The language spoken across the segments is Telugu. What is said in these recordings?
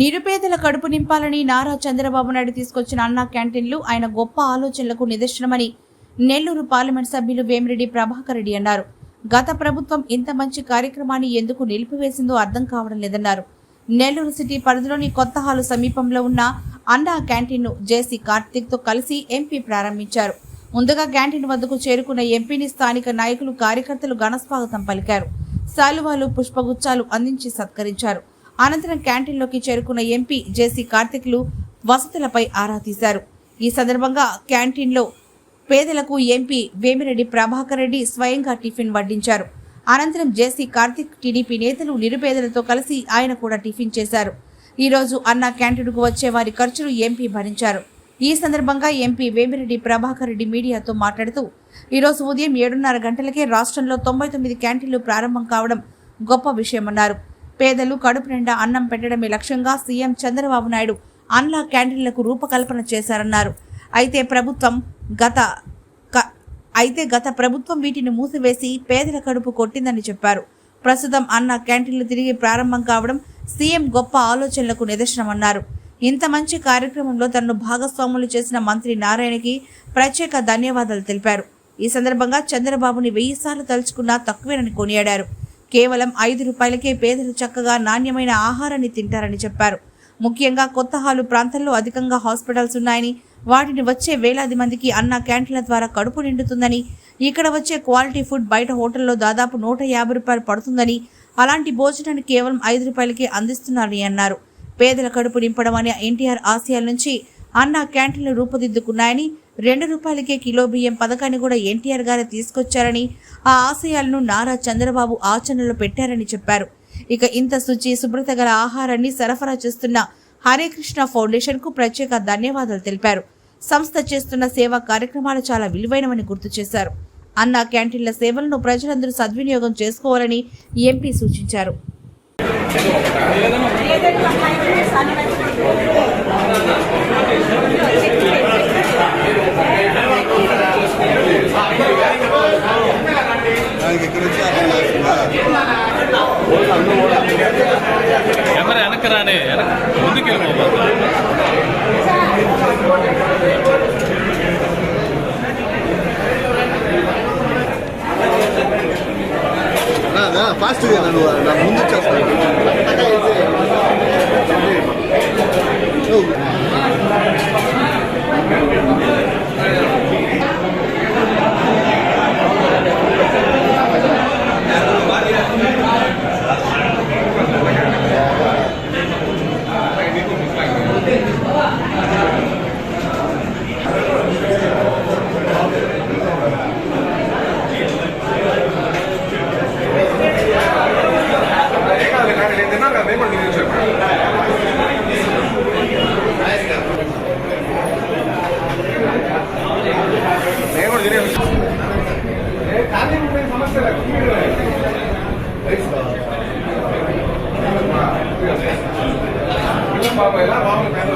నిరుపేదల కడుపు నింపాలని నారా చంద్రబాబు నాయుడు తీసుకొచ్చిన అన్నా క్యాంటీన్లు ఆయన గొప్ప ఆలోచనలకు నిదర్శనమని నెల్లూరు పార్లమెంట్ సభ్యులు వేమిరెడ్డి ప్రభాకర్ రెడ్డి అన్నారు. గత ప్రభుత్వం ఇంత మంచి కార్యక్రమాన్ని ఎందుకు నిలిపివేసిందో అర్థం కావడం లేదన్నారు. నెల్లూరు సిటీ పరిధిలోని కొత్త హాలు సమీపంలో ఉన్న అన్నా క్యాంటీన్ను జేసీ కార్తీక్తో కలిసి ఎంపీ ప్రారంభించారు. ముందుగా క్యాంటీన్ వద్దకు చేరుకున్న ఎంపీని స్థానిక నాయకులు కార్యకర్తలు ఘనస్వాగతం పలికారు. శాలువాలు పుష్పగుచ్చాలు అందించి సత్కరించారు. అనంతరం క్యాంటీన్లోకి చేరుకున్న ఎంపీ జేసీ కార్తిక్లు వసతులపై ఆరా తీశారు. ఈ సందర్భంగా క్యాంటీన్లో పేదలకు ఎంపీ వేమిరెడ్డి ప్రభాకర్ రెడ్డి స్వయంగా టిఫిన్ వడ్డించారు. అనంతరం జేసీ కార్తిక్ టీడీపీ నేతలు నిరుపేదలతో కలిసి ఆయన కూడా టిఫిన్ చేశారు. ఈరోజు అన్న క్యాంటీన్కు వచ్చే వారి ఖర్చులు ఎంపీ భరించారు. ఈ సందర్భంగా ఎంపీ వేమిరెడ్డి ప్రభాకర్ రెడ్డి మీడియాతో మాట్లాడుతూ ఈరోజు ఉదయం ఏడున్నర గంటలకే రాష్ట్రంలో తొంభై తొమ్మిది క్యాంటీన్లు ప్రారంభం కావడం గొప్ప విషయమన్నారు. పేదలు కడుపు నిండా అన్నం పెట్టడమే లక్ష్యంగా సీఎం చంద్రబాబు నాయుడు అన్లా క్యాంటీన్లకు రూపకల్పన చేశారన్నారు. అయితే ప్రభుత్వం గత అయితే గత ప్రభుత్వం వీటిని మూసివేసి పేదల కడుపు కొట్టిందని చెప్పారు. ప్రస్తుతం అన్న క్యాంటీన్లు తిరిగి ప్రారంభం కావడం సీఎం గొప్ప ఆలోచనలకు నిదర్శనమన్నారు. ఇంత మంచి కార్యక్రమంలో తనను భాగస్వాములు చేసిన మంత్రి నారాయణకి ప్రత్యేక ధన్యవాదాలు తెలిపారు. ఈ సందర్భంగా చంద్రబాబుని వెయ్యి సార్లు తలుచుకున్నా తక్కువేనని కొనియాడారు. కేవలం ఐదు రూపాయలకే పేదలు చక్కగా నాణ్యమైన ఆహారాన్ని తింటారని చెప్పారు. ముఖ్యంగా కొత్త హాలు ప్రాంతాల్లో అధికంగా హాస్పిటల్స్ ఉన్నాయని వాటిని వచ్చే వేలాది మందికి అన్న క్యాంటీన్ల ద్వారా కడుపు నిండుతుందని ఇక్కడ వచ్చే క్వాలిటీ ఫుడ్ బయట హోటల్లో దాదాపు నూట యాభై రూపాయలు పడుతుందని అలాంటి భోజనాన్ని కేవలం ఐదు రూపాయలకే అందిస్తున్నారని అన్నారు. పేదల కడుపు నింపడం అనే ఎన్టీఆర్ ఆశయాల నుంచి అన్న క్యాంటీన్లు రూపుదిద్దుకున్నాయని రెండు రూపాయలకే కిలో బియ్యం పథకాన్ని కూడా ఎన్టీఆర్ గారే తీసుకొచ్చారని ఆ ఆశయాలను నారా చంద్రబాబు ఆచరణలో పెట్టారని చెప్పారు. ఇక ఇంత శుచి శుభ్రత గల ఆహారాన్ని సరఫరా చేస్తున్న హరేకృష్ణ ఫౌండేషన్కు ఫౌండేషన్కు ప్రత్యేక ధన్యవాదాలు తెలిపారు. సంస్థ చేస్తున్న సేవా కార్యక్రమాలు చాలా విలువైనవని గుర్తు చేశారు. అన్న క్యాంటీన్ల సేవలను ప్రజలందరూ సద్వినియోగం చేసుకోవాలని ఎంపీ సూచించారు. ಮುಂದಕ್ಕೆ ಫಾಸ್ಟ್ ನಾನು ನಾನು ಮುಂದಕ್ಕೆ பாப்பா எல்லாம் வாங்க பேர்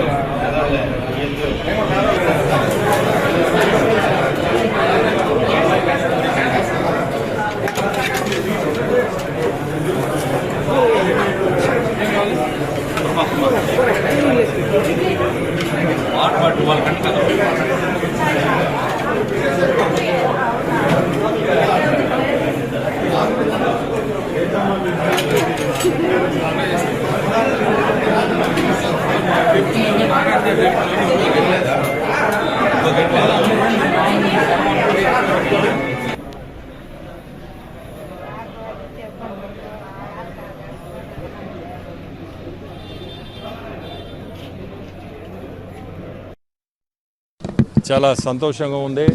చాలా సంతోషంగా ఉంది.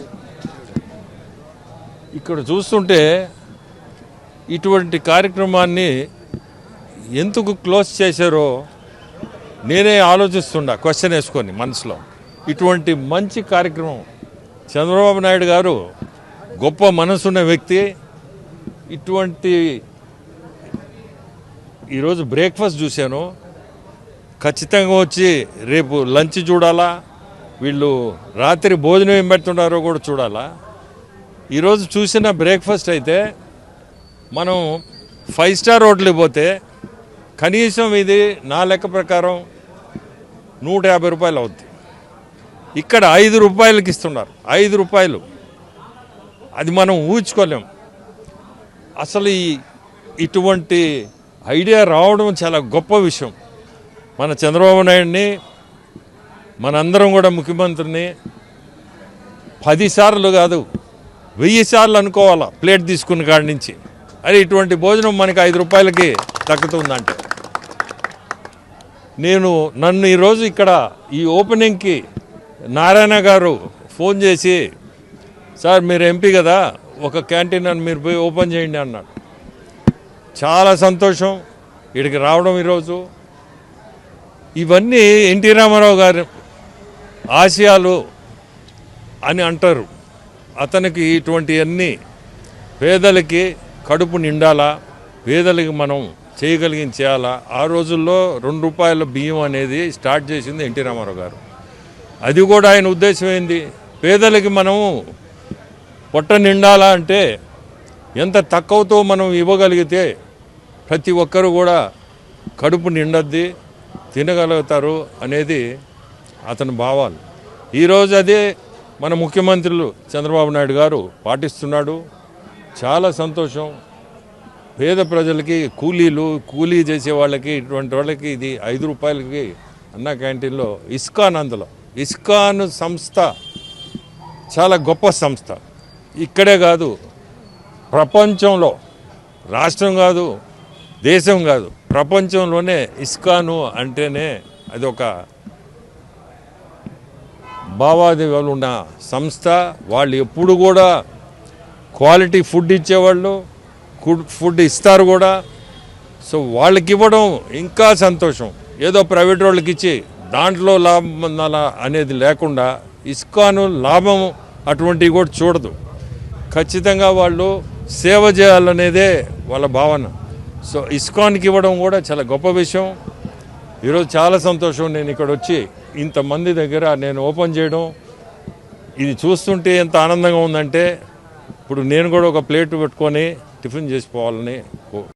ఇక్కడ చూస్తుంటే ఇటువంటి కార్యక్రమాన్ని ఎందుకు క్లోజ్ చేశారో నేనే ఆలోచిస్తుండా క్వశ్చన్ వేసుకొని మనసులో. ఇటువంటి మంచి కార్యక్రమం చంద్రబాబు నాయుడు గారు గొప్ప మనసున్న వ్యక్తి. ఇటువంటి ఈరోజు బ్రేక్ఫాస్ట్ చూశాను. ఖచ్చితంగా వచ్చి రేపు లంచ్ చూడాలా? వీళ్ళు రాత్రి భోజనం ఏం పెడుతున్నారో కూడా చూడాలా? ఈరోజు చూసిన బ్రేక్ఫాస్ట్ అయితే మనం ఫైవ్ స్టార్ హోటల్కి పోతే కనీసం ఇది నా లెక్క ప్రకారం నూట యాభై రూపాయలు అవుద్ది. ఇక్కడ ఐదు రూపాయలకి ఇస్తున్నారు. ఐదు రూపాయలు. అది మనం ఊహించుకోలేం. అసలు ఈ ఇటువంటి ఐడియా రావడం చాలా గొప్ప విషయం. మన చంద్రబాబు నాయుడిని మనందరం కూడా ముఖ్యమంత్రిని పదిసార్లు కాదు వెయ్యి సార్లు అనుకోవాలా ప్లేట్ తీసుకున్న కాడి నుంచి. అరే ఇటువంటి భోజనం మనకి ఐదు రూపాయలకి దక్కుతుందంటే. నేను నన్ను ఈరోజు ఇక్కడ ఈ ఓపెనింగ్కి నారాయణ గారు ఫోన్ చేసి సార్ మీరు ఎంపీ కదా ఒక క్యాంటీన్ అని మీరు పోయి ఓపెన్ చేయండి అన్నాడు చాలా సంతోషం. ఇక్కడికి రావడం ఈరోజు. ఇవన్నీ ఎన్టీ రామారావు గారు ఆసియాలో అని అంటారు. అతనికి ఇటువంటివన్నీ పేదలకి కడుపు నిండాలా? పేదలకి మనం చేయగలిగిన చేయాలా? ఆ రోజుల్లో రెండు రూపాయల బియ్యం అనేది స్టార్ట్ చేసింది ఎన్టీ రామారావు గారు. అది కూడా ఆయన ఉద్దేశం ఏంది? పేదలకి మనము పొట్ట నిండాలా అంటే ఎంత తక్కువతో మనం ఇవ్వగలిగితే ప్రతి ఒక్కరు కూడా కడుపు నిండద్ది తినగలుగుతారు అనేది అతని భావాలు. ఈరోజు అదే మన ముఖ్యమంత్రులు చంద్రబాబు నాయుడు గారు పాటిస్తున్నాడు. చాలా సంతోషం. పేద ప్రజలకి కూలీలు కూలీ చేసే వాళ్ళకి ఇటువంటి వాళ్ళకి ఇది ఐదు రూపాయలకి అన్న క్యాంటీన్లో ఇస్కాన్ అందులో. ఇస్కాన్ సంస్థ చాలా గొప్ప సంస్థ. ఇక్కడే కాదు ప్రపంచంలో రాష్ట్రం కాదు దేశం కాదు ప్రపంచంలోనే ఇస్కాను అంటేనే అది ఒక భావాదేవాలు ఉన్న సంస్థ వాళ్ళు ఎప్పుడు కూడా క్వాలిటీ ఫుడ్ ఇచ్చేవాళ్ళు ఫుడ్ ఇస్తారు కూడా. సో వాళ్ళకి ఇవ్వడం ఇంకా సంతోషం. ఏదో ప్రైవేట్ వాళ్ళకి ఇచ్చి దాంట్లో లాభం అనేది లేకుండా ఇస్కాను లాభం అటువంటివి కూడా చూడదు. ఖచ్చితంగా వాళ్ళు సేవ చేయాలనేదే వాళ్ళ భావన. సో ఇస్కాన్కి ఇవ్వడం కూడా చాలా గొప్ప విషయం. ఈరోజు చాలా సంతోషం. నేను ఇక్కడ వచ్చి ఇంతమంది దగ్గర నేను ఓపెన్ చేయడం ఇది చూస్తుంటే ఎంత ఆనందంగా ఉందంటే ఇప్పుడు నేను కూడా ఒక ప్లేట్ పెట్టుకొని టిఫిన్ చేసిపోవాలని